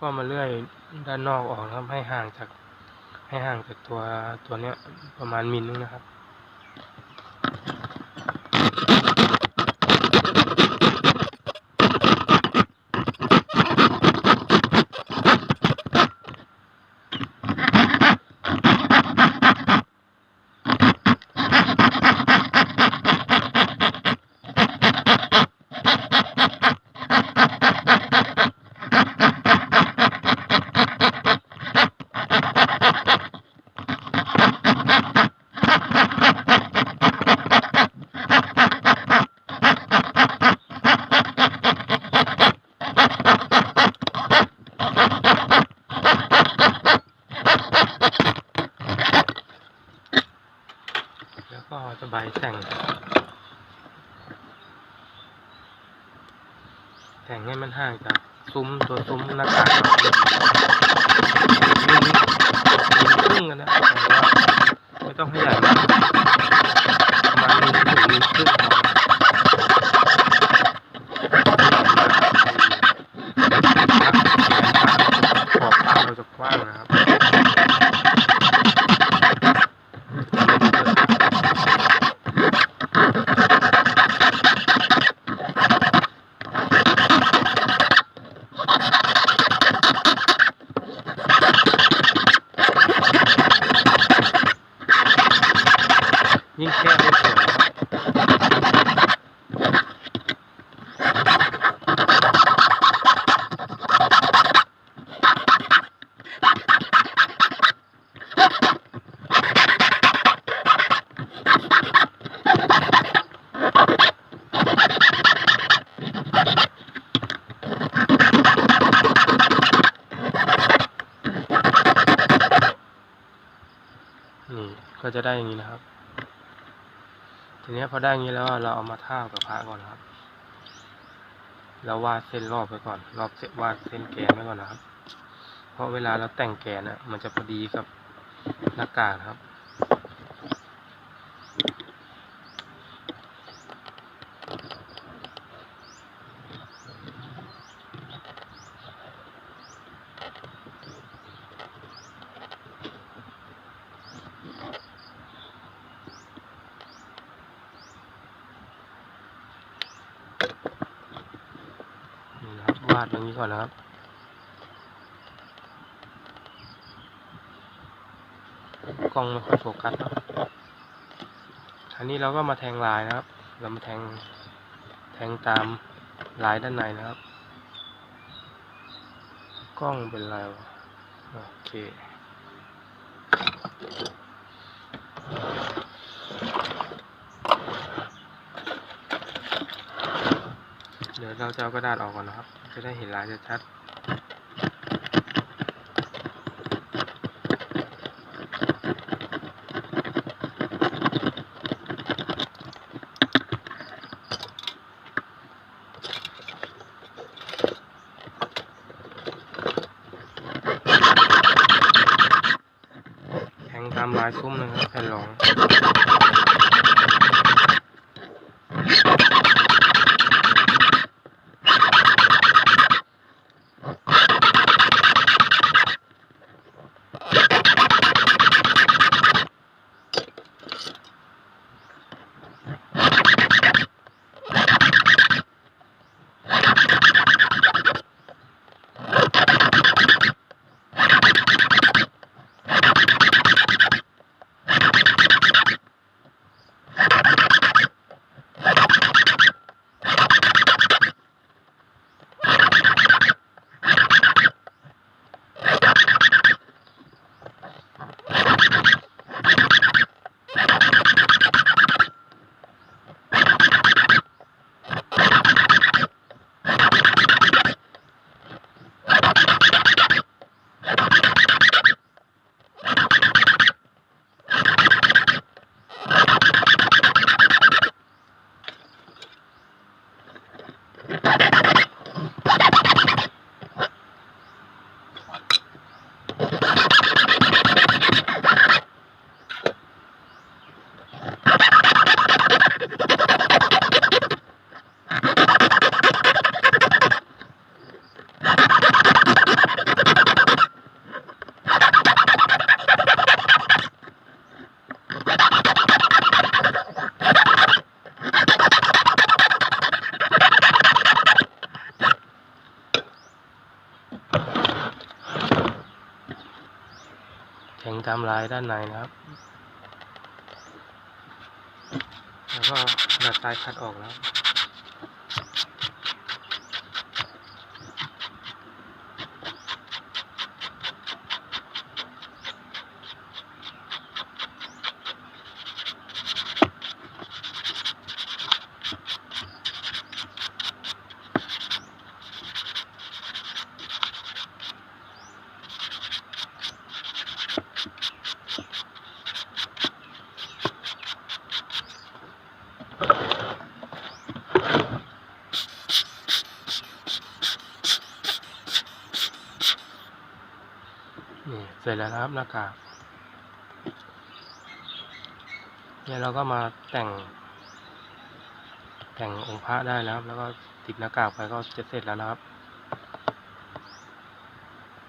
ก็มาเลื่อยด้านนอกออกนะครับให้ห่างจากให้ห่างจากตัวตัวเนี้ยประมาณมิลนึงนะครับ แต่ง แต่งให้มันห่างจากซุ้มตัวซุ้มหน้าต่ากมิลมิลครึ่งกันนะแต่ว่าไม่ต้องให้ใหญ่มากประมาณนี้ถึงมิลครึ่ง ก็จะได้อย่างนี้นะครับ ทีนี้พอได้อย่างนี้แล้วเราเอามาท่ากับพระก่อนนะครับแล้ววาดเส้นรอบไปก่อน รอบเส้นวาดเส้นแกนไว้ก่อนนะครับ เพราะเวลาเราแต่งแกนน่ะ มันจะพอดีกับหน้ากากครับ นี่นะครับวาดอย่างนี้ก่อนนะครับ กล้องไม่ค่อยโฟกัสครับอันนี้เราก็มาแทงลายนะครับ เรามาแทง แทงตามลายด้านในนะครับ กล้องเป็นไรวะโอเคเดี๋ยวเราจะเอากระดาษออกก่อนนะครับ จะได้เห็นลายชัดๆแทงตามลายซุ้มนะครับแผ่นรอง you งตามลายด้านในนะครับ แล้วก็กระดาษทรายคัดออกแล้ว สร็จแล้วนะครับหน้ากากเนี่ยเราก็มาแต่ง แต่งองค์พระได้แล้วครับแล้วก็ติดหน้ากากไปก็จะเสร็จแล้วนะครับ